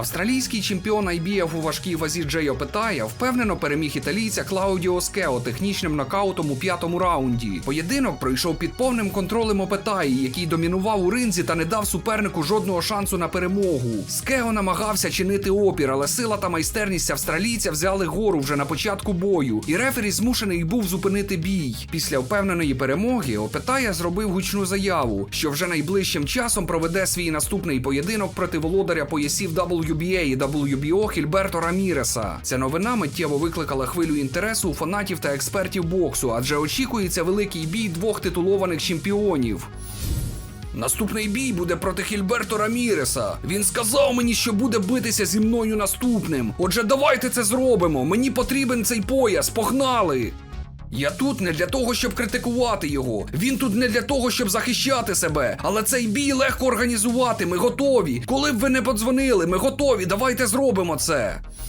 Австралійський чемпіон IBF у важкій вазі Джейо Петая впевнено переміг італійця Клаудіо Скео технічним нокаутом у п'ятому раунді. Поєдинок пройшов під повним контролем Опетаї, який домінував у ринзі та не дав супернику жодного шансу на перемогу. Скео намагався чинити опір, але сила та майстерність австралійця взяли гору вже на початку бою, і рефері змушений був зупинити бій. Після впевненої перемоги Опетая зробив гучну заяву, що вже найближчим часом проведе свій наступний поєдинок проти володаря поясів WBA і WBO Хільберто Раміреса. Ця новина миттєво викликала хвилю інтересу у фанатів та експертів боксу, адже очікується великий бій двох титулованих чемпіонів. Наступний бій буде проти Хільберто Раміреса. Він сказав мені, що буде битися зі мною наступним. Отже, давайте це зробимо. Мені потрібен цей пояс. Погнали! Я тут не для того, щоб критикувати його. Він тут не для того, щоб захищати себе. Але цей бій легко організувати. Ми готові. Коли б ви не подзвонили, ми готові. Давайте зробимо це.